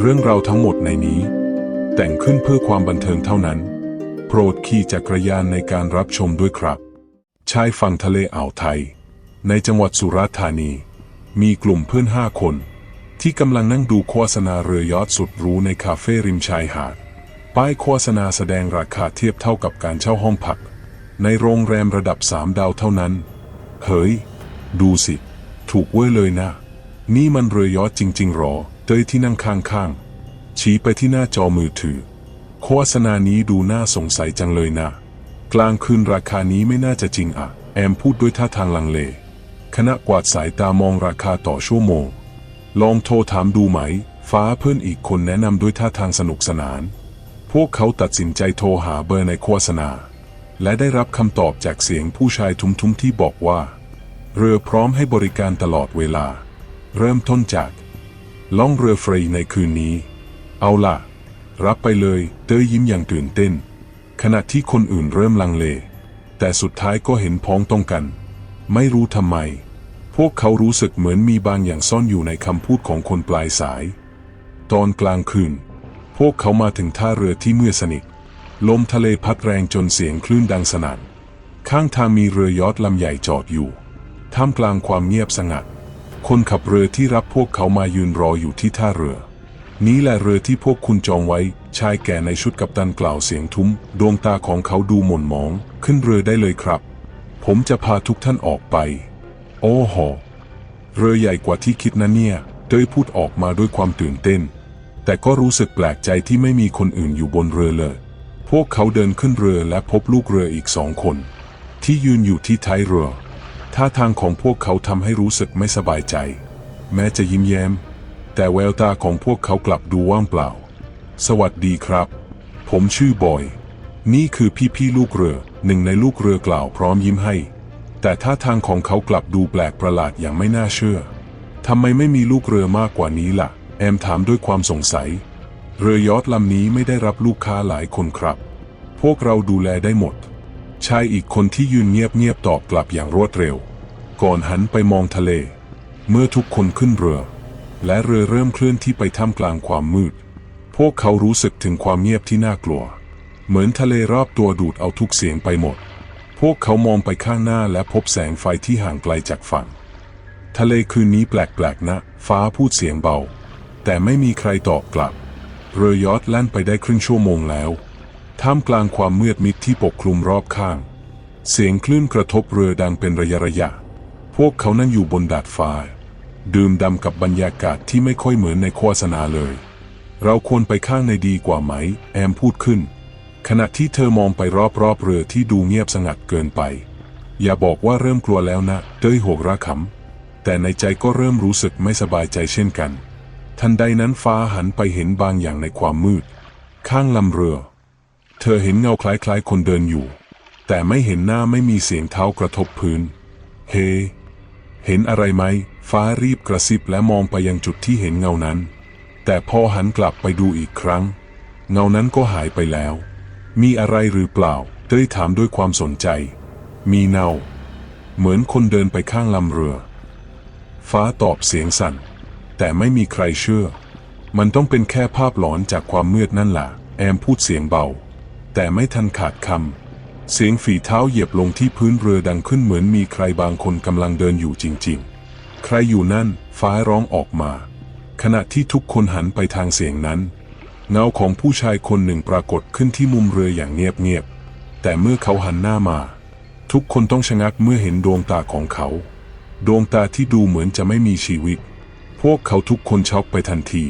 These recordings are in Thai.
เรื่องราวทั้งหมดในนี้ แต่งขึ้นเพื่อความบันเทิงเท่านั้น โปรดขี่จักรยานในการรับชมด้วยครับ ชายฝั่งทะเลอ่าวไทย ในจังหวัดสุราษฎร์ธานี มีกลุ่มเพื่อนห้าคน ที่กำลังนั่งดูโฆษณาเรือยอทสุดรู้ในคาเฟ่ริมชายหาด ป้ายโฆษณาแสดงราคาเทียบเท่ากับการเช่าห้องพัก ในโรงแรมระดับสามดาวเท่านั้น เฮ้ย ดูสิ ถูกเว้ยเลยนะ นี่มันเรือยอทจริง ๆ หรอ เตยที่นั่งข้างๆ ชี้ไปที่หน้าจอมือถือ โฆษณานี้ดูน่าสงสัยจังเลยนะ กลางคืนราคานี้ไม่น่าจะจริงอะ แอมพูดด้วยท่าทางลังเลขณะกวาดสายตามองราคาต่อชั่วโมง ลองโทรถามดูไหม ฟ้าเพื่อนอีกคนแนะนำด้วยท่าทางสนุกสนาน พวกเขาตัดสินใจโทรหาเบอร์ในโฆษณา และได้รับคำตอบจากเสียงผู้ชายทุ้มๆที่บอกว่า เรือพร้อมให้บริการตลอดเวลา เริ่มต้นจาก ล่องเรือเฟรีในคืนนี้ เอาล่ะ รับไปเลย เต้ยยิ้มอย่างตื่นเต้น ขณะที่คนอื่นเริ่มลังเล แต่สุดท้ายก็เห็นพ้องต้องกัน ไม่รู้ทำไม พวกเขารู้สึกเหมือนมีบางอย่างซ่อนอยู่ในคำพูดของคนปลายสาย ตอนกลางคืน พวกเขามาถึงท่าเรือที่มืดสนิท ลมทะเลพัดแรงจนเสียงคลื่นดังสนั่นข้างทางมีเรือยอทลำใหญ่จอดอยู่ ท่ามกลางความเงียบสงัด คนขับเรือที่รับพวกเขามายืนรออยู่ที่ท่าเรือ นี้แหละเรือที่พวกคุณจองไว้ ชายแก่ในชุดกัปตันกล่าวเสียงทุ้ม ดวงตาของเขาดูหม่นหมอง ขึ้นเรือได้เลยครับ ผมจะพาทุกท่านออกไป โอ้โห เรือใหญ่กว่าที่คิดนะเนี่ย เต้ยพูดออกมาด้วยความตื่นเต้น แต่ก็รู้สึกแปลกใจที่ไม่มีคนอื่นอยู่บนเรือเลย พวกเขาเดินขึ้นเรือและพบลูกเรืออีกสองคน ที่ยืนอยู่ที่ท้ายเรือ ท่าทางของพวกเขาทำให้รู้สึกไม่สบายใจ แม้จะยิ้มแย้ม แต่แววตาของพวกเขากลับดูว่างเปล่า สวัสดีครับ ผมชื่อบอย นี่คือพี่ๆลูกเรือหนึ่งในลูกเรือกล่าวพร้อมยิ้มให้ แต่ท่าทางของเขากลับดูแปลกประหลาดอย่างไม่น่าเชื่อทำไมไม่มีลูกเรือมากกว่านี้ล่ะ แอมถามด้วยความสงสัย เรือยอทลำนี้ไม่ได้รับลูกค้าหลายคนครับ พวกเราดูแลได้หมด ชายอีกคนที่ยืนเงียบๆตอบกลับอย่างรวดเร็ว ก่อนหันไปมองทะเล เมื่อทุกคนขึ้นเรือ และเรือเริ่มเคลื่อนที่ไปท่ามกลางความมืด พวกเขารู้สึกถึงความเงียบที่น่ากลัว เหมือนทะเลรอบตัวดูดเอาทุกเสียงไปหมด พวกเขามองไปข้างหน้าและพบแสงไฟที่ห่างไกลจากฝั่ง ทะเลคืนนี้แปลกๆนะ ฟ้าพูดเสียงเบา แต่ไม่มีใครตอบกลับ เรือยอทแล่นไปได้ครึ่งชั่วโมงแล้ว ท่ามกลางความมืดมิดที่ปกคลุมรอบข้าง เสียงคลื่นกระทบเรือดังเป็นระยะระยะ พวกเขานั่งอยู่บนดาดฟ้า ดื่มด่ำกับบรรยากาศที่ไม่ค่อยเหมือนในโฆษณาเลย เราควรไปข้างในดีกว่าไหม แอมพูดขึ้น ขณะที่เธอมองไปรอบๆเรือที่ดูเงียบสงัดเกินไป อย่าบอกว่าเริ่มกลัวแล้วนะเต้ยโหกระขำแต่ในใจก็เริ่มรู้สึกไม่สบายใจเช่นกัน ทันใดนั้นฟ้าหันไปเห็นบางอย่างในความมืด ข้างลำเรือ เธอเห็นเงาคล้ายๆ คนเดินอยู่ แต่ไม่เห็นหน้าไม่มีเสียงเท้ากระทบพื้น เฮเห็นอะไรไหม ฟ้ารีบกระซิบและมองไปยังจุดที่เห็นเงานั้น แต่พอหันกลับไปดูอีกครั้ง เงานั้นก็หายไปแล้ว มีอะไรหรือเปล่าเต้ยถามด้วยความสนใจ มีเงาเหมือนคนเดินไปข้างลำเรือ ฟ้าตอบเสียงสั่น แต่ไม่มีใครเชื่อ มันต้องเป็นแค่ภาพหลอนจากความมืดนั่นแหละแอมพูดเสียงเบา แต่ไม่ทันขาดคำเสียงฝีเท้าเหยียบลงที่พื้นเรือดังขึ้นเหมือนมีใครบางคนกำลังเดินอยู่จริง ๆ ใครอยู่นั่นฟ้าร้องออกมา ขณะที่ทุกคนหันไปทางเสียงนั้น เงาของผู้ชายคนหนึ่งปรากฏขึ้นที่มุมเรืออย่างเงียบๆแต่เมื่อเขาหันหน้ามา ทุกคนต้องชะงักเมื่อเห็นดวงตาของเขา ดวงตาที่ดูเหมือนจะไม่มีชีวิต พวกเขาทุกคนช็อกไปทันที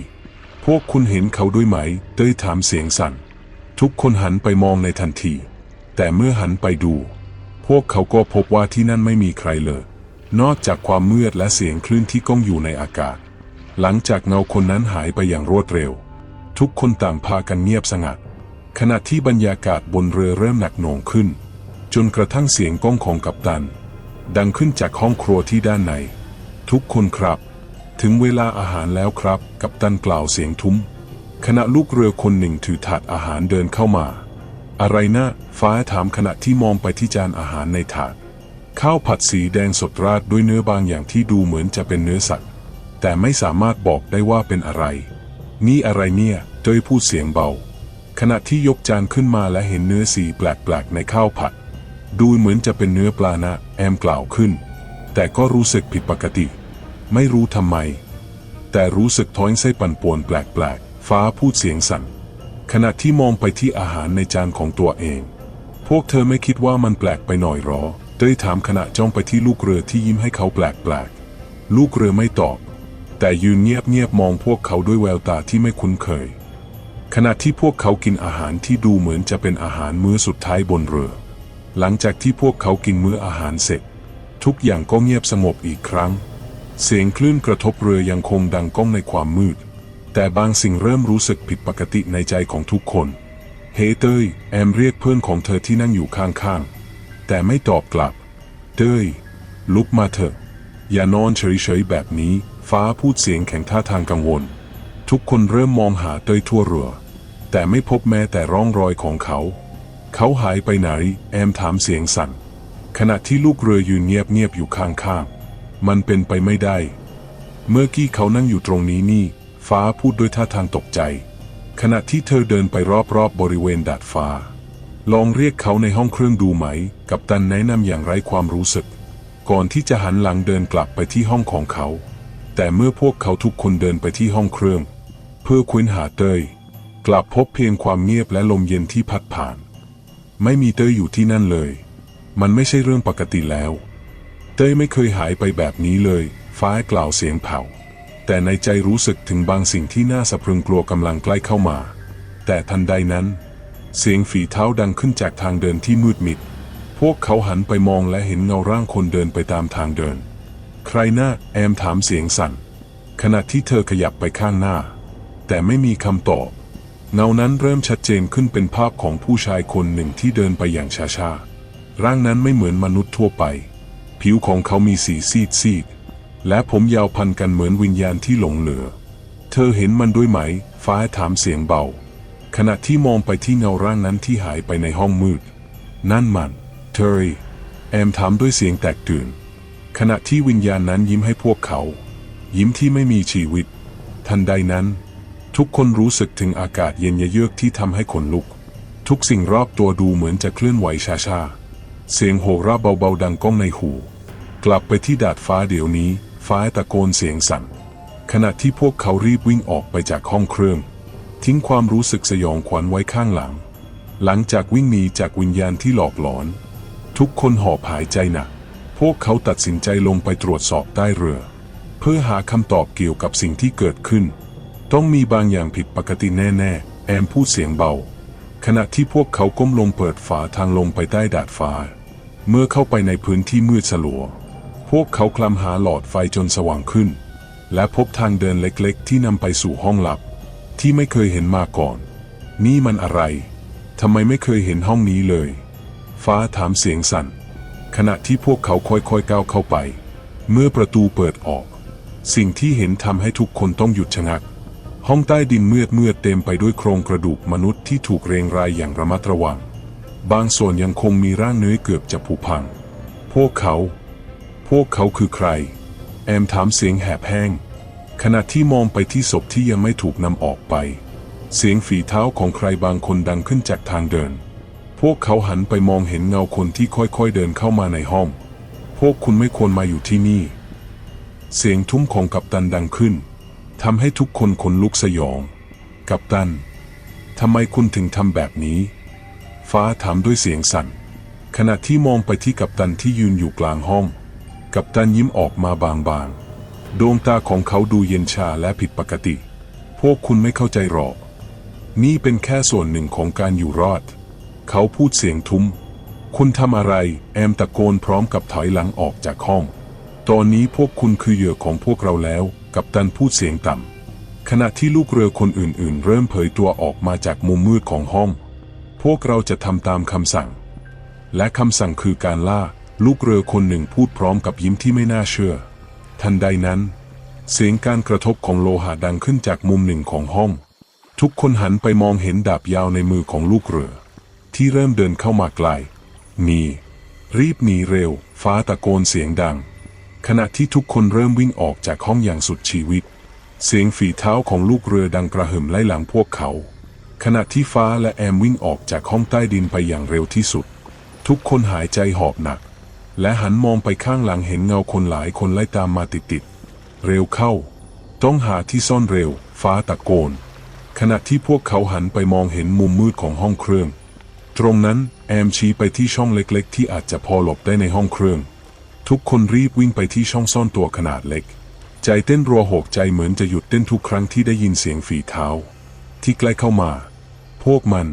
พวกคุณเห็นเขาด้วยไหมเต้ยถามเสียงสั่น ทุกคนหันไปมองในทันที แต่เมื่อหันไปดู พวกเขาก็พบว่าที่นั่นไม่มีใครเลย นอกจากความมืดและเสียงคลื่นที่ก้องอยู่ในอากาศ หลังจากเงาคนนั้นหายไปอย่างรวดเร็ว ทุกคนต่างพากันเงียบสงัด ขณะที่บรรยากาศบนเรือเริ่มหนักหน่วงขึ้น จนกระทั่งเสียงก้องของกัปตัน ดังขึ้นจากห้องครัวที่ด้านใน ทุกคนครับ ถึงเวลาอาหารแล้วครับ กัปตันกล่าวเสียงทุ้ม ขณะลูกเรือคนหนึ่งถือถาดอาหารเดินเข้ามา อะไรนะ ฟ้าถามขณะที่มองไปที่จานอาหารในถาด ข้าวผัดสีแดงสดราดด้วยเนื้อบางอย่างที่ดูเหมือนจะเป็นเนื้อสัตว์ แต่ไม่สามารถบอกได้ว่าเป็นอะไร นี่อะไรเนี่ยเจ้ยพูดเสียงเบา ขณะที่ยกจานขึ้นมาและเห็นเนื้อสีแปลกๆในข้าวผัด ดูเหมือนจะเป็นเนื้อปลานะ แอมกล่าวขึ้น แต่ก็รู้สึกผิดปกติ ไม่รู้ทำไม แต่รู้สึกท้องไส้ปั่นป่วนแปลก ฟ้าพูดเสียงสั่น ขณะที่มองไปที่อาหารในจานของตัวเอง พวกเธอไม่คิดว่ามันแปลกไปหน่อยหรอเต้ยถามขณะจ้องไปที่ลูกเรือที่ยิ้มให้เขาแปลกๆ ลูกเรือไม่ตอบ แต่ยืนเงียบๆมองพวกเขาด้วยแววตาที่ไม่คุ้นเคย ขณะที่พวกเขากินอาหารที่ดูเหมือนจะเป็นอาหารมื้อสุดท้ายบนเรือ หลังจากที่พวกเขากินมื้ออาหารเสร็จ ทุกอย่างก็เงียบสงบอีกครั้ง เสียงคลื่นกระทบเรือยังคงดังก้องในความมืด แต่บางสิ่งเริ่มรู้สึกผิดปกติในใจของทุกคน เฮ้เต้ย แอมเรียกเพื่อนของเธอที่นั่งอยู่ข้างๆ แต่ไม่ตอบกลับ เต้ย ลุกมาเถอะ อย่านอนเฉยๆแบบนี้ ฟ้าพูดเสียงแข็งท่าทางกังวล ทุกคนเริ่มมองหาเต้ยทั่วเรือ แต่ไม่พบแม้แต่ร่องรอยของเขา เขาหายไปไหน แอมถามเสียงสั่น ขณะที่ลูกเรือยืนเงียบๆอยู่ข้างๆ มันเป็นไปไม่ได้ เมื่อกี้เขานั่งอยู่ตรงนี้นี่ ฟ้าพูดด้วยท่าทางตกใจ ขณะที่เธอเดินไปรอบๆบบริเวณดาดฟ้า ลองเรียกเขาในห้องเครื่องดูไหม กับตันแนะนำอย่างไร้ความรู้สึก ก่อนที่จะหันหลังเดินกลับไปที่ห้องของเขา แต่เมื่อพวกเขาทุกคนเดินไปที่ห้องเครื่อง เพื่อค้นหาเตยกลับพบเพียงความเงียบและลมเย็นที่พัดผ่าน ไม่มีเตยอยู่ที่นั่นเลย มันไม่ใช่เรื่องปกติแล้ว เตยไม่เคยหายไปแบบนี้เลย ฟ้ากล่าวเสียงเผา แต่ในใจรู้สึกถึงบางสิ่งที่น่าสะพรึงกลัวกำลังใกล้เข้ามา แต่ทันใดนั้น เสียงฝีเท้าดังขึ้นจากทางเดินที่มืดมิด พวกเขาหันไปมองและเห็นเงาร่างคนเดินไปตามทางเดิน ใครหน้าแอมถามเสียงสั่น ขณะที่เธอขยับไปข้างหน้า แต่ไม่มีคำตอบ เงานั้นเริ่มชัดเจนขึ้นเป็นภาพของผู้ชายคนหนึ่งที่เดินไปอย่างช้าๆร่างนั้นไม่เหมือนมนุษย์ทั่วไป ผิวของเขามีสีซีดซีด และผมยาวพันกันเหมือนวิญญาณที่หลงเหลือ เธอเห็นมันด้วยไหม ฟ้าถามเสียงเบา ขณะที่มองไปที่เงาร่างนั้นที่หายไปในห้องมืด นั่นมัน เทอรี่ แอมถามด้วยเสียงแตกตื่น ขณะที่วิญญาณนั้นยิ้มให้พวกเขา ยิ้มที่ไม่มีชีวิต ทันใดนั้น ทุกคนรู้สึกถึงอากาศเย็นเยือกที่ทำให้ขนลุก ทุกสิ่งรอบตัวดูเหมือนจะเคลื่อนไหวช้าๆ เสียงโห่ราเบาๆดังก้องในหู กลับไปที่ดาดฟ้าเดี๋ยวนี้ ฟ้าตะโกนเสียงสั่น ขณะที่พวกเขารีบวิ่งออกไปจากห้องเครื่อง ทิ้งความรู้สึกสยองขวัญไว้ข้างหลัง หลังจากวิ่งหนีจากวิญญาณที่หลอกหลอน ทุกคนหอบหายใจหนัก พวกเขาตัดสินใจลงไปตรวจสอบใต้เรือ เพื่อหาคำตอบเกี่ยวกับสิ่งที่เกิดขึ้น ต้องมีบางอย่างผิดปกติแน่ๆ แอมพูดเสียงเบา ขณะที่พวกเขาก้มลงเปิดฝาทางลงไปใต้ดาดฟ้า เมื่อเข้าไปในพื้นที่มืดสลัว พวกเขาคลำหาหลอดไฟจนสว่างขึ้น และพบทางเดินเล็กๆ ที่นำไปสู่ห้องลับ ที่ไม่เคยเห็นมาก่อน นี่มันอะไรทำไมไม่เคยเห็นห้องนี้เลย ฟ้าถามเสียงสั่น ขณะที่พวกเขาค่อยๆก้าวเข้าไป เมื่อประตูเปิดออก สิ่งที่เห็นทำให้ทุกคนต้องหยุดชะงัก ห้องใต้ดินมืดมืดเต็มไปด้วยโครงกระดูกมนุษย์ที่ถูกเรียงรายอย่างระมัดระวัง บางส่วนยังคงมีร่างเนื้อเกือบจะผุพัง พวกเขา พวกเขาคือใคร แอมถามเสียงแหบแห้ง ขณะที่มองไปที่ศพที่ยังไม่ถูกนำออกไป เสียงฝีเท้าของใครบางคนดังขึ้นจากทางเดิน พวกเขาหันไปมองเห็นเงาคนที่ค่อยๆเดินเข้ามาในห้อง พวกคุณไม่ควรมาอยู่ที่นี่ เสียงทุ้มของกัปตันดังขึ้นทำให้ทุกคนขนลุกสยอง กัปตันทำไมคุณถึงทำแบบนี้ ฟ้าถามด้วยเสียงสั่น ขณะที่มองไปที่กัปตันที่ยืนอยู่กลางห้อง กัปตันยิ้มออกมาบางๆ ดวงตาของเขาดูเย็นชาและผิดปกติ พวกคุณไม่เข้าใจหรอก นี่เป็นแค่ส่วนหนึ่งของการอยู่รอด เขาพูดเสียงทุ้ม คุณทำอะไร แอมตะโกนพร้อมกับถอยหลังออกจากห้อง ตอนนี้พวกคุณคือเหยื่อของพวกเราแล้ว กัปตันพูดเสียงต่ำ ขณะที่ลูกเรือคนอื่นๆ เริ่มเผยตัวออกมาจากมุมมืดของห้อง พวกเราจะทำตามคำสั่ง และคำสั่งคือการล่า ลูกเรือคนหนึ่งพูดพร้อมกับยิ้มที่ไม่น่าเชื่อ ทันใดนั้น เสียงการกระทบของโลหะดังขึ้นจากมุมหนึ่งของห้อง ทุกคนหันไปมองเห็นดาบยาวในมือของลูกเรือ ที่เริ่มเดินเข้ามาไกลหนีรีบหนีเร็ว ฟ้าตะโกนเสียงดัง ขณะที่ทุกคนเริ่มวิ่งออกจากห้องอย่างสุดชีวิต เสียงฝีเท้าของลูกเรือดังกระหึ่มไล่หลังพวกเขา ขณะที่ฟ้าและแอมวิ่งออกจากห้องใต้ดินไปอย่างเร็วที่สุด ทุกคนหายใจหอบหนัก และหันมองไปข้างหลังเห็นเงาคนหลายคนไล่ตามมาติดๆ เร็วเข้า ต้องหาที่ซ่อนเร็ว ฟ้าตะโกน ขณะที่พวกเขาหันไปมองเห็นมุมมืดของห้องเครื่อง ตรงนั้นแอมชี้ไปที่ช่องเล็กๆ ที่อาจจะพอหลบได้ในห้องเครื่อง ทุกคนรีบวิ่งไปที่ช่องซ่อนตัวขนาดเล็ก ใจเต้นรัวโหกใจเหมือนจะหยุดเต้นทุกครั้งที่ได้ยินเสียงฝีเท้า ที่ใกล้เข้ามา พวกมัน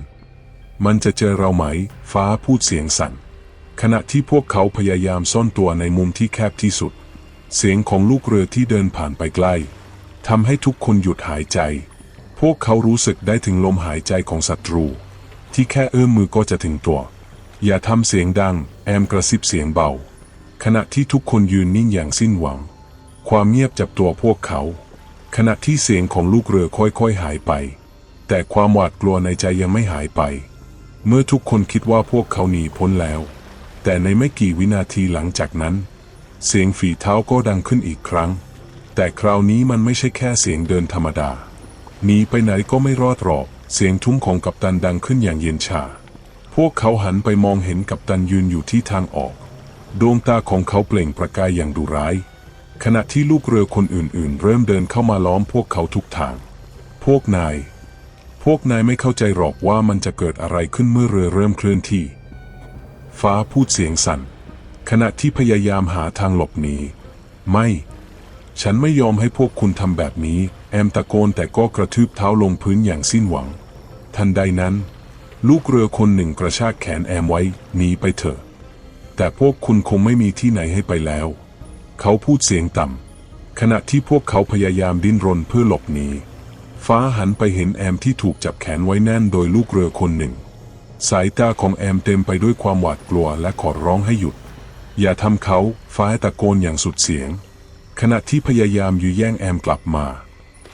มันจะเจอเราไหม ฟ้าพูดเสียงสั่น ขณะที่พวกเขาพยายามซ่อนตัวในมุมที่แคบที่สุด เสียงของลูกเรือที่เดินผ่านไปใกล้ทำให้ทุกคนหยุดหายใจ พวกเขารู้สึกได้ถึงลมหายใจของศัตรู ที่แค่เอื้อมมือก็จะถึงตัว อย่าทำเสียงดัง แอมกระซิบเสียงเบา ขณะที่ทุกคนยืนนิ่งอย่างสิ้นหวัง ความเงียบจับตัวพวกเขา ขณะที่เสียงของลูกเรือค่อยๆหายไป แต่ความหวาดกลัวในใจยังไม่หายไป เมื่อทุกคนคิดว่าพวกเขาหนีพ้นแล้ว แต่ในไม่กี่วินาทีหลังจากนั้น เสียงฝีเท้าก็ดังขึ้นอีกครั้ง แต่คราวนี้มันไม่ใช่แค่เสียงเดินธรรมดาหนีไปไหนก็ไม่รอดหรอก เสียงทุ้มของกัปตันดังขึ้นอย่างเย็นชา พวกเขาหันไปมองเห็นกัปตันยืนอยู่ที่ทางออก ดวงตาของเขาเปล่งประกายอย่างดุร้าย ขณะที่ลูกเรือคนอื่นๆ เริ่มเดินเข้ามาล้อมพวกเขาทุกทาง พวกนาย พวกนายไม่เข้าใจหรอกว่ามันจะเกิดอะไรขึ้นเมื่อเรือเริ่มเคลื่อนที่ ฟ้าพูดเสียงสั่น ขณะที่พยายามหาทางหลบหนีไม่ ฉันไม่ยอมให้พวกคุณทำแบบนี้ แอมตะโกนแต่ก็กระทืบเท้าลงพื้นอย่างสิ้นหวัง ทันใดนั้น ลูกเรือคนหนึ่งกระชากแขนแอมไว้หนีไปเถอะ แต่พวกคุณคงไม่มีที่ไหนให้ไปแล้ว เขาพูดเสียงต่ำขณะที่พวกเขาพยายามดิ้นรนเพื่อหลบหนีฟ้าหันไปเห็นแอมที่ถูกจับแขนไว้แน่นโดยลูกเรือคนหนึ่ง สายตาของแอมเต็มไปด้วยความหวาดกลัวและขอร้องให้หยุด อย่าทำเขาฟ้าตะโกนอย่างสุดเสียง ขณะที่พยายามยื้อแย่งแอมกลับมา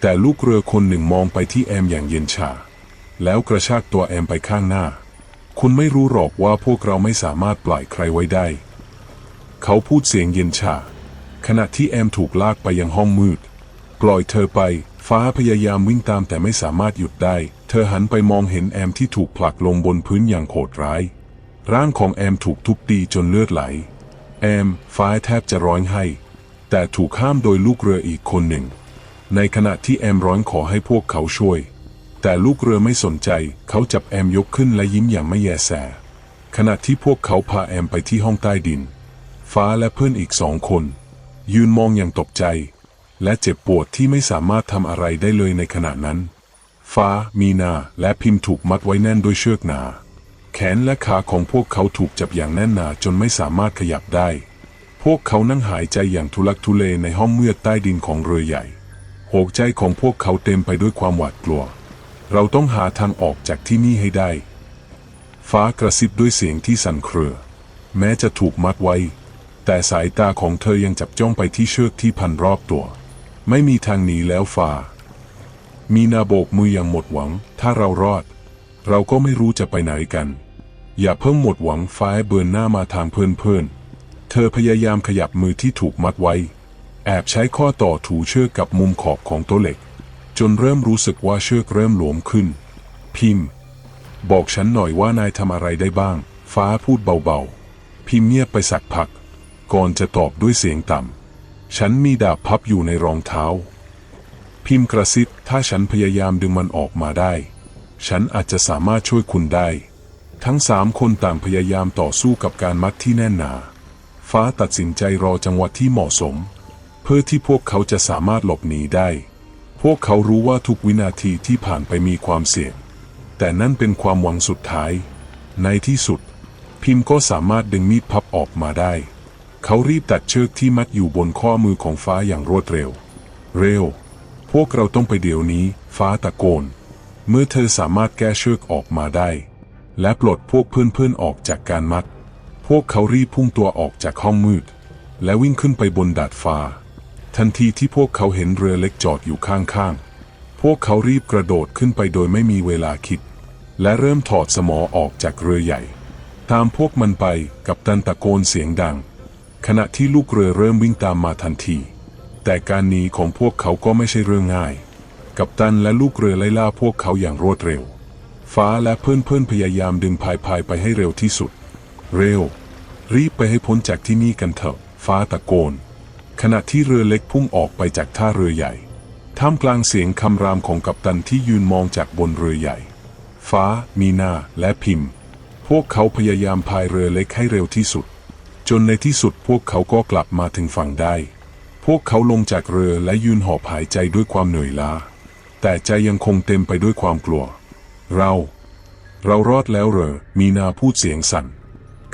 แต่ลูกเรือคนหนึ่งมองไปที่แอมอย่างเย็นชา แล้วกระชากตัวแอมไปข้างหน้า คุณไม่รู้หรอกว่าพวกเราไม่สามารถปล่อยใครไว้ได้ เขาพูดเสียงเย็นชา ขณะที่แอมถูกลากไปยังห้องมืด ปล่อยเธอไป ฟ้าพยายามวิ่งตามแต่ไม่สามารถหยุดได้ เธอหันไปมองเห็นแอมที่ถูกผลักลงบนพื้นอย่างโหดร้าย ร่างของแอมถูกทุบตีจนเลือดไหล แอมฟ้าแทบจะร้องไห้ แต่ถูกห้ามโดยลูกเรืออีกคนหนึ่ง ในขณะที่แอมร้องขอให้พวกเขาช่วย แต่ลูกเรือไม่สนใจ เขาจับแอมยกขึ้นและยิ้มอย่างไม่แยแส ขณะที่พวกเขาพาแอมไปที่ห้องใต้ดิน ฟ้าและเพื่อนอีกสองคน ยืนมองอย่างตกใจ และเจ็บปวดที่ไม่สามารถทำอะไรได้เลยในขณะนั้น ฟ้า มีนา และพิมพ์ถูกมัดไว้แน่นด้วยเชือกหนา แขนและขาของพวกเขาถูกจับอย่างแน่นหนาจนไม่สามารถขยับได้ พวกเขานั่งหายใจอย่างทุลักทุเลในห้องมืดใต้ดินของเรือใหญ่หกใจของพวกเขาเต็มไปด้วยความหวาดกลัว เราต้องหาทางออกจากที่นี่ให้ได้ ฟ้ากระซิบด้วยเสียงที่สั่นเครือ แม้จะถูกมัดไว้ แต่สายตาของเธอยังจับจ้องไปที่เชือกที่พันรอบตัว ไม่มีทางหนีแล้วฟ้า มีนาโบกมืออย่างหมดหวัง ถ้าเรารอด เราก็ไม่รู้จะไปไหนกัน อย่าเพิ่งหมดหวังฟ้าเบินหน้ามาทางเพื่อนๆ เธอพยายามขยับมือที่ถูกมัดไว้ แอบใช้ข้อต่อถูเชือกกับมุมขอบของโตัวเหล็ก จนเริ่มรู้สึกว่าเชือกเริ่มหลวมขึ้น พิมพ์ บอกฉันหน่อยว่านายทำอะไรได้บ้าง ฟ้าพูดเบาๆ พิมพ์เงียบไปสักพัก ก่อนจะตอบด้วยเสียงต่ำฉันมีดาบพับอยู่ในรองเท้า พิมพ์กระซิบถ้าฉันพยายามดึงมันออกมาได้ ฉันอาจจะสามารถช่วยคุณได้ ทั้งสามคนต่างพยายามต่อสู้กับการมัดที่แน่นหนา ฟ้าตัดสินใจรอจังหวะที่เหมาะสม เพื่อที่พวกเขาจะสามารถหลบหนีได้ พวกเขารู้ว่าทุกวินาทีที่ผ่านไปมีความเสี่ยง แต่นั่นเป็นความหวังสุดท้าย ในที่สุด พิมพ์ก็สามารถดึงมีดพับออกมาได้ เขารีบตัดเชือกที่มัดอยู่บนข้อมือของฟ้าอย่างรวดเร็ว เร็ว พวกเราต้องไปเดี๋ยวนี้ ฟ้าตะโกน เมื่อเธอสามารถแก้เชือกออกมาได้ และปลดพวกเพื่อนๆออกจากการมัด พวกเขารีบพุ่งตัวออกจากห้องมืด และวิ่งขึ้นไปบนดาดฟ้า ทันทีที่พวกเขาเห็นเรือเล็กจอดอยู่ข้างๆ พวกเขารีบกระโดดขึ้นไปโดยไม่มีเวลาคิด และเริ่มถอดสมอออกจากเรือใหญ่ ตามพวกมันไปกับตันตะโกนเสียงดัง ขณะที่ลูกเรือเริ่มวิ่งตามมาทันที แต่การหนีของพวกเขาก็ไม่ใช่เรื่องง่าย กัปตันและลูกเรือไล่ล่าพวกเขาอย่างรวดเร็ว ฟ้าและเพื่อนๆพยายามดึงพายพายไปให้เร็วที่สุด เร็ว รีบไปให้พ้นจากที่นี่กันเถอะ ฟ้าตะโกน ขณะที่เรือเล็กพุ่งออกไปจากท่าเรือใหญ่ ท่ามกลางเสียงคำรามของกัปตันที่ยืนมองจากบนเรือใหญ่ ฟ้า มีนา และพิมพ์ พวกเขาพยายามพายเรือเล็กให้เร็วที่สุด จนในที่สุดพวกเขาก็กลับมาถึงฝั่งได้ พวกเขาลงจากเรือและยืนหอบหายใจด้วยความเหนื่อยล้า แต่ใจยังคงเต็มไปด้วยความกลัว เรา เรารอดแล้วเหรอ มีนาพูดเสียงสั่น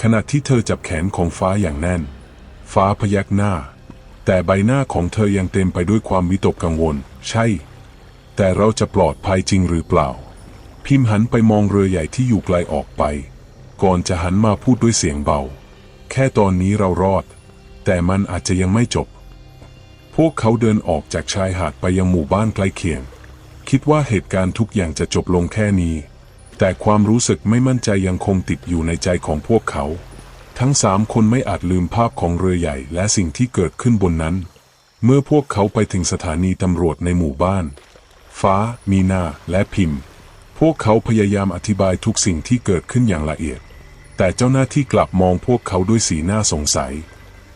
ขณะที่เธอจับแขนของฟ้าอย่างแน่น ฟ้าพยักหน้า แต่ใบหน้าของเธอยังเต็มไปด้วยความวิตกกังวล ใช่ แต่เราจะปลอดภัยจริงหรือเปล่า พิมพ์หันไปมองเรือใหญ่ที่อยู่ไกลออกไป ก่อนจะหันมาพูดด้วยเสียงเบา แค่ตอนนี้เรารอด แต่มันอาจจะยังไม่จบ พวกเขาเดินออกจากชายหาดไปยังหมู่บ้านใกล้เคียง คิดว่าเหตุการณ์ทุกอย่างจะจบลงแค่นี้ แต่ความรู้สึกไม่มั่นใจยังคงติดอยู่ในใจของพวกเขา ทั้งสามคนไม่อาจลืมภาพของเรือใหญ่และสิ่งที่เกิดขึ้นบนนั้น เมื่อพวกเขาไปถึงสถานีตำรวจในหมู่บ้าน ฟ้า มีนาและพิมพ์ พวกเขาพยายามอธิบายทุกสิ่งที่เกิดขึ้นอย่างละเอียด แต่เจ้าหน้าที่กลับมองพวกเขาด้วยสีหน้าสงสัย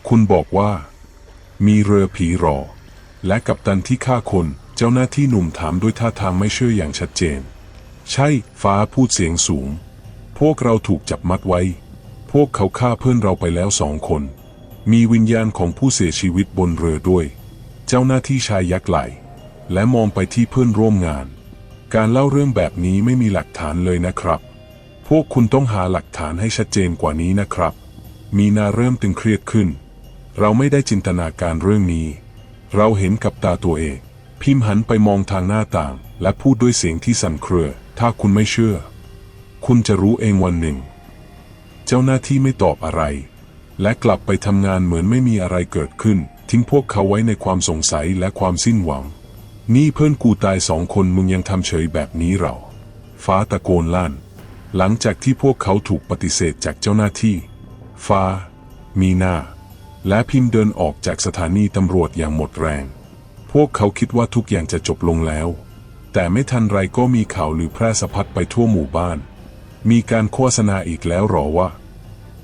คุณบอกว่า มีเรือผีรอ และกัปตันที่ฆ่าคน เจ้าหน้าที่หนุ่มถามด้วยท่าทางไม่เชื่ออย่างชัดเจน ใช่ฟ้าพูดเสียงสูง พวกเราถูกจับมัดไว้ พวกเขาฆ่าเพื่อนเราไปแล้วสองคน มีวิญญาณของผู้เสียชีวิตบนเรือด้วย เจ้าหน้าที่ชายยักไหล และมองไปที่เพื่อนร่วมงาน การเล่าเรื่องแบบนี้ไม่มีหลักฐานเลยนะครับ พวกคุณต้องหาหลักฐานให้ชัดเจนกว่านี้นะครับ มีนาเริ่มตึงเครียดขึ้น เราไม่ได้จินตนาการเรื่องนี้ เราเห็นกับตาตัวเอง พิมพ์หันไปมองทางหน้าต่าง และพูดด้วยเสียงที่สั่นเครือ ถ้าคุณไม่เชื่อ คุณจะรู้เองวันหนึ่ง เจ้าหน้าที่ไม่ตอบอะไร และกลับไปทำงานเหมือนไม่มีอะไรเกิดขึ้น ทิ้งพวกเขาไว้ในความสงสัยและความสิ้นหวัง นี่เพื่อนกูตายสองคนมึงยังทำเฉยแบบนี้เรา ฟ้าตะโกนลั่น หลังจากที่พวกเขาถูกปฏิเสธจากเจ้าหน้าที่ ฟ้า มีนา และพิมพ์เดินออกจากสถานีตำรวจอย่างหมดแรง พวกเขาคิดว่าทุกอย่างจะจบลงแล้ว แต่ไม่ทันไรก็มีข่าวลือแพร่สะพัดไปทั่วหมู่บ้าน มีการโฆษณาอีกแล้วหรอว่า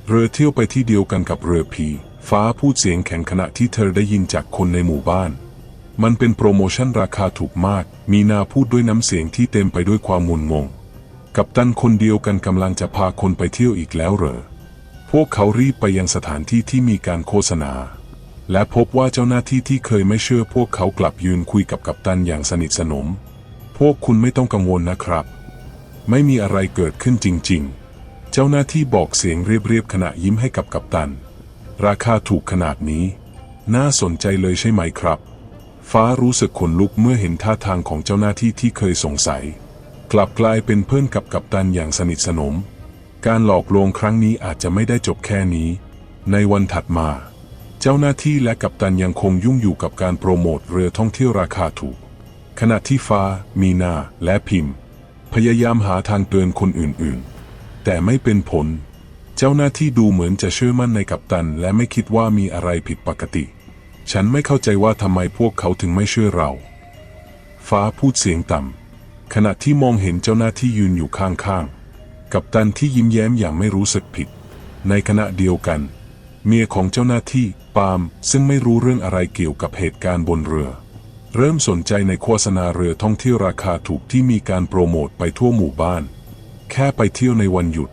เรือเที่ยวไปที่เดียวกันกับเรือผี ฟ้าพูดเสียงแข็งขณะที่เธอได้ยินจากคนในหมู่บ้าน มันเป็นโปรโมชั่นราคาถูกมาก มีนาพูดด้วยน้ำเสียงที่เต็มไปด้วยความงุนงง กับตันคนเดียวกันกำลังจะพาคนไปเที่ยวอีกแล้วเหรอ วกเขารีบไปยังสถานที่ที่มีการโฆษณา และพบว่าเจ้าหน้าที่ที่เคยไม่เชื่อพวกเขากลับยืนคุยกับกัปตันอย่างสนิทสนม พวกคุณไม่ต้องกังวลนะครับ ไม่มีอะไรเกิดขึ้นจริง ๆ เจ้าหน้าที่บอกเสียงเรียบๆขณะยิ้มให้กับกัปตัน ราคาถูกขนาดนี้ น่าสนใจเลยใช่ไหมครับ ฟ้ารู้สึกขนลุกเมื่อเห็นท่าทางของเจ้าหน้าที่ที่เคยสงสัย กลับกลายเป็นเพื่อนกับกัปตันอย่างสนิทสนม การหลอกลวงครั้งนี้อาจจะไม่ได้จบแค่นี้ ในวันถัดมา เจ้าหน้าที่และกัปตันยังคงยุ่งอยู่กับการโปรโมทเรือท่องเที่ยวราคาถูก ขณะที่ฟ้า มีนา และพิมพ์ พยายามหาทางเตือนคนอื่นๆ แต่ไม่เป็นผล เจ้าหน้าที่ดูเหมือนจะเชื่อมั่นในกัปตัน และไม่คิดว่ามีอะไรผิดปกติ ฉันไม่เข้าใจว่าทำไมพวกเขาถึงไม่เชื่อเรา ฟ้าพูดเสียงต่ำขณะที่มองเห็นเจ้าหน้าที่ยืนอยู่ข้างๆ กัปตันที่ยิ้มแย้มอย่างไม่รู้สึกผิด ในขณะเดียวกัน เมียของเจ้าหน้าที่ปาล์มซึ่งไม่รู้เรื่องอะไรเกี่ยวกับเหตุการณ์บนเรือ เริ่มสนใจในโฆษณาเรือท่องเที่ยวราคาถูกที่มีการโปรโมทไปทั่วหมู่บ้าน แค่ไปเที่ยวในวันหยุด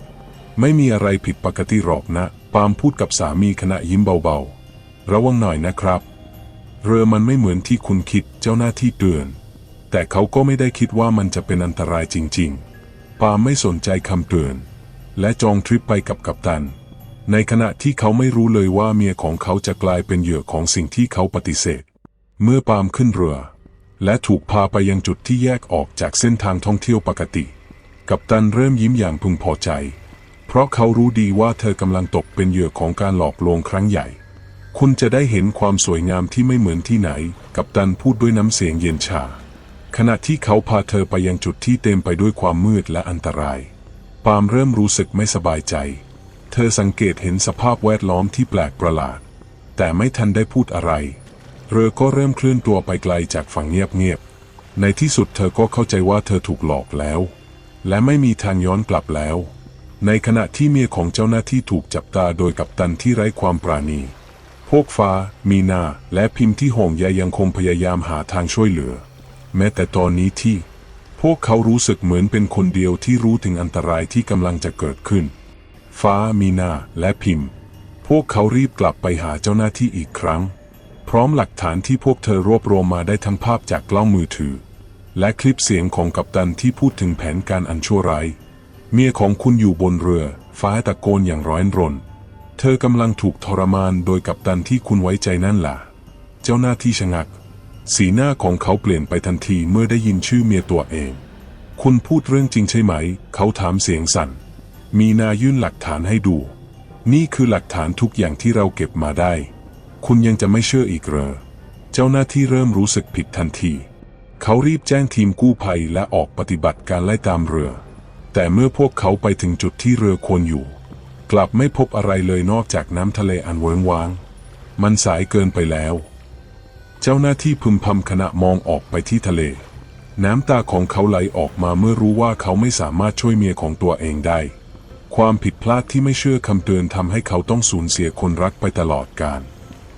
ไม่มีอะไรผิดปกติหรอกนะ ปาล์มพูดกับสามีขณะยิ้มเบาๆ ระวังหน่อยนะครับ เรือมันไม่เหมือนที่คุณคิดเจ้าหน้าที่เตือน แต่เขาก็ไม่ได้คิดว่ามันจะเป็นอันตรายจริง ๆ ปาไม่สนใจคำเตือน และจองทริปไปกับกัปตัน ในขณะที่เขาไม่รู้เลยว่าเมียของเขาจะกลายเป็นเหยื่อของสิ่งที่เขาปฏิเสธ เมื่อปามขึ้นเรือ และถูกพาไปยังจุดที่แยกออกจากเส้นทางท่องเที่ยวปกติ กัปตันเริ่มยิ้มอย่างพึงพอใจ เพราะเขารู้ดีว่าเธอกำลังตกเป็นเหยื่อของการหลอกลวงครั้งใหญ่ คุณจะได้เห็นความสวยงามที่ไม่เหมือนที่ไหน กัปตันพูดด้วยน้ำเสียงเย็นชา ขณะที่เขาพาเธอไปยังจุดที่เต็มไปด้วยความมืดและอันตราย ปาล์มเริ่มรู้สึกไม่สบายใจ เธอสังเกตเห็นสภาพแวดล้อมที่แปลกประหลาด แต่ไม่ทันได้พูดอะไร เรือก็เริ่มเคลื่อนตัวไปไกลจากฝั่งเงียบๆ ในที่สุดเธอก็เข้าใจว่าเธอถูกหลอกแล้ว และไม่มีทางย้อนกลับแล้ว ในขณะที่เมียของเจ้าหน้าที่ถูกจับตาโดยกัปตันที่ไร้ความปราณีพวกฟ้า มีนา และพิมพ์ที่ห่วงใยยังคงพยายามหาทางช่วยเหลือ แม้แต่ตอนนี้ที่ พวกเขารู้สึกเหมือนเป็นคนเดียวที่รู้ถึงอันตรายที่กำลังจะเกิดขึ้น ฟ้ามีนาและพิมพ์ พวกเขารีบกลับไปหาเจ้าหน้าที่อีกครั้ง พร้อมหลักฐานที่พวกเธอรวบรวมมาได้ทั้งภาพจากกล้องมือถือ และคลิปเสียงของกัปตันที่พูดถึงแผนการอันชั่วร้ายเมียของคุณอยู่บนเรือ ฟ้าตะโกนอย่างร้อนรน เธอกำลังถูกทรมานโดยกัปตันที่คุณไว้ใจนั่นล่ะ เจ้าหน้าที่ชะงัก สีหน้าของเขาเปลี่ยนไปทันทีเมื่อได้ยินชื่อเมียตัวเอง คุณพูดเรื่องจริงใช่ไหม เขาถามเสียงสั่น มีนายื่นหลักฐานให้ดู นี่คือหลักฐานทุกอย่างที่เราเก็บมาได้ คุณยังจะไม่เชื่ออีกเหรอ เจ้าหน้าที่เริ่มรู้สึกผิดทันที เขารีบแจ้งทีมกู้ภัยและออกปฏิบัติการไล่ตามเรือ แต่เมื่อพวกเขาไปถึงจุดที่เรือควรอยู่ กลับไม่พบอะไรเลยนอกจากน้ำทะเลอันเวิงว้าง มันสายเกินไปแล้ว เจ้าหน้าที่พึมพำขณะมองออกไปที่ทะเล น้ำตาของเขาไหลออกมาเมื่อรู้ว่าเขาไม่สามารถช่วยเมียของตัวเองได้ ความผิดพลาดที่ไม่เชื่อคำเตือนทำให้เขาต้องสูญเสียคนรักไปตลอดกาล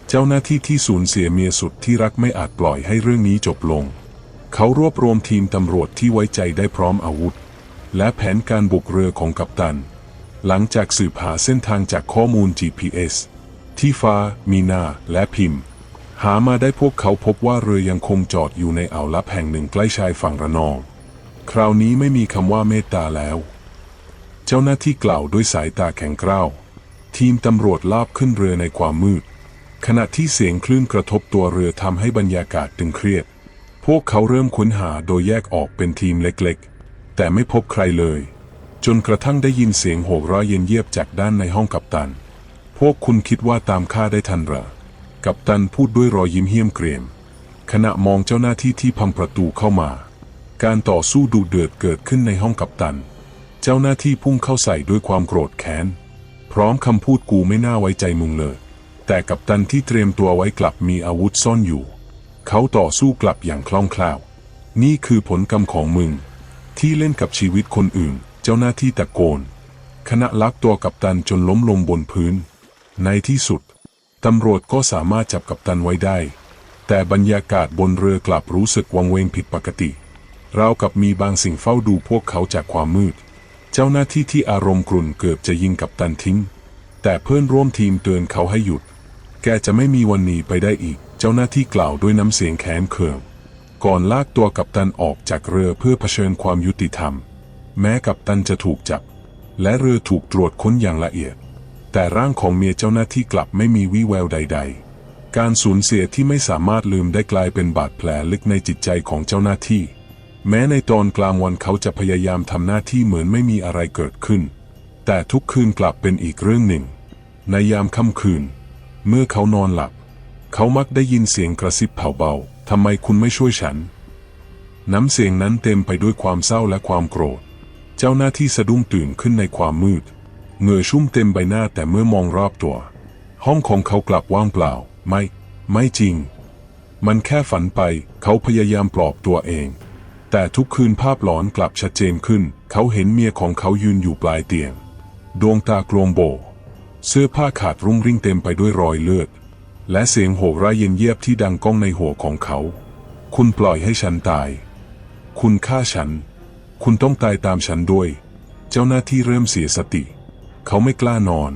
เจ้าหน้าที่ที่สูญเสียเมียสุดที่รักไม่อาจปล่อยให้เรื่องนี้จบลง เขารวบรวมทีมตำรวจที่ไว้ใจได้พร้อมอาวุธ และแผนการบุกเรือของกัปตัน หลังจากสืบหาเส้นทางจากข้อมูล GPS ที่ฟ้า มีนา และพิมพ์ หามาได้พวกเขาพบว่าเรือยังคงจอดอยู่ในอ่าวลับแห่งหนึ่งใกล้ชายฝั่งระนอง คราวนี้ไม่มีคำว่าเมตตาแล้ว เจ้าหน้าที่กล่าวด้วยสายตาแข็งกร้าว ทีมตำรวจลาบขึ้นเรือในความมืด ขณะที่เสียงคลื่นกระทบตัวเรือทำให้บรรยากาศตึงเครียด พวกเขาเริ่มค้นหาโดยแยกออกเป็นทีมเล็กๆ แต่ไม่พบใครเลย จนกระทั่งได้ยินเสียงโห่ร้ายเย็นเยียบจากด้านในห้องกัปตัน พวกคุณคิดว่าตามข้าได้ทันหรอ กัปตันพูดด้วยรอยยิ้มเหี้ยมเกรียม ขณะมองเจ้าหน้าที่ที่พังประตูเข้ามา การต่อสู้ดุเดือดเกิดขึ้นในห้องกัปตัน เจ้าหน้าที่พุ่งเข้าใส่ด้วยความโกรธแค้น พร้อมคำพูดกูไม่น่าไว้ใจมึงเลย แต่กัปตันที่เตรียมตัวไว้กลับมีอาวุธซ่อนอยู่ เขาต่อสู้กลับอย่างคล่องแคล่ว นี่คือผลกรรมของมึง ที่เล่นกับชีวิตคนอื่น เจ้าหน้าที่ตะโกนขณะลักตัวกัปตันจนล้มลงบนพื้น ในที่สุด ตำรวจก็สามารถจับกัปตันไว้ได้ แต่บรรยากาศบนเรือกลับรู้สึกวังเวงผิดปกติราวกับมีบางสิ่งเฝ้าดูพวกเขาจากความมืด เจ้าหน้าที่ที่อารมณ์กรุ่นเกือบจะยิงกัปตันทิ้ง แต่เพื่อนร่วมทีมเตือนเขาให้หยุด แกจะไม่มีวันหนีไปได้อีก เจ้าหน้าที่กล่าวด้วยน้ำเสียงแค้นเคืองก่อนลากตัวกัปตันออกจากเรือเพื่อเผชิญความยุติธรรม แม้กัปตันจะถูกจับ และเรือถูกตรวจค้นอย่างละเอียด แต่ร่างของเมียเจ้าหน้าที่กลับไม่มีวี่แววใด ๆ การสูญเสียที่ไม่สามารถลืมได้กลายเป็นบาดแผลลึกในจิตใจของเจ้าหน้าที่ แม้ในตอนกลางวันเขาจะพยายามทำหน้าที่เหมือนไม่มีอะไรเกิดขึ้น แต่ทุกคืนกลับเป็นอีกเรื่องหนึ่ง ในยามค่ำคืน เมื่อเขานอนหลับ เขามักได้ยินเสียงกระซิบเบาๆทำไมคุณไม่ช่วยฉัน น้ำเสียงนั้นเต็มไปด้วยความเศร้าและความโกรธ เจ้าหน้าที่สะดุ้งตื่นขึ้นในความมืด เหงื่อชุ่มเต็มใบหน้าแต่เมื่อมองรอบตัว ห้องของเขากลับว่างเปล่า ไม่ ไม่จริง มันแค่ฝันไป เขาพยายามปลอบตัวเอง แต่ทุกคืนภาพหลอนกลับชัดเจนขึ้น เขาเห็นเมียของเขายืนอยู่ปลายเตียง ดวงตากลวงโบ เสื้อผ้าขาดรุ่งริ่งเต็มไปด้วยรอยเลือด และเสียงโห่ร้ายเย็นเยียบที่ดังก้องในหัวของเขา คุณปล่อยให้ฉันตาย คุณฆ่าฉัน คุณต้องตายตามฉันด้วย เจ้าหน้าที่เริ่มเสียสติ เขาไม่กล้านอน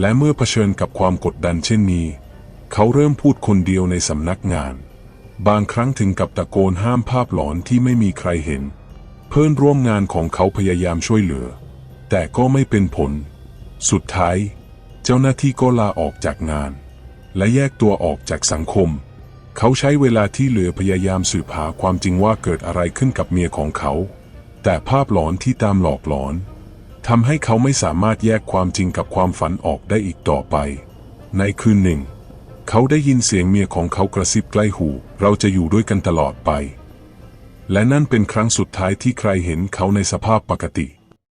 และเมื่อเผชิญกับความกดดันเช่นนี้ เขาเริ่มพูดคนเดียวในสำนักงาน บางครั้งถึงกับตะโกนห้ามภาพหลอนที่ไม่มีใครเห็น เพื่อนร่วมงานของเขาพยายามช่วยเหลือ แต่ก็ไม่เป็นผล สุดท้าย เจ้าหน้าที่ก็ลาออกจากงาน และแยกตัวออกจากสังคม เขาใช้เวลาที่เหลือพยายามสืบหาความจริงว่าเกิดอะไรขึ้นกับเมียของเขา แต่ภาพหลอนที่ตามหลอกหลอน ทำให้เขาไม่สามารถแยกความจริงกับความฝันออกได้อีกต่อไป ในคืนหนึ่ง เขาได้ยินเสียงเมียของเขากระซิบใกล้หู เราจะอยู่ด้วยกันตลอดไป และนั่นเป็นครั้งสุดท้ายที่ใครเห็นเขาในสภาพปกติ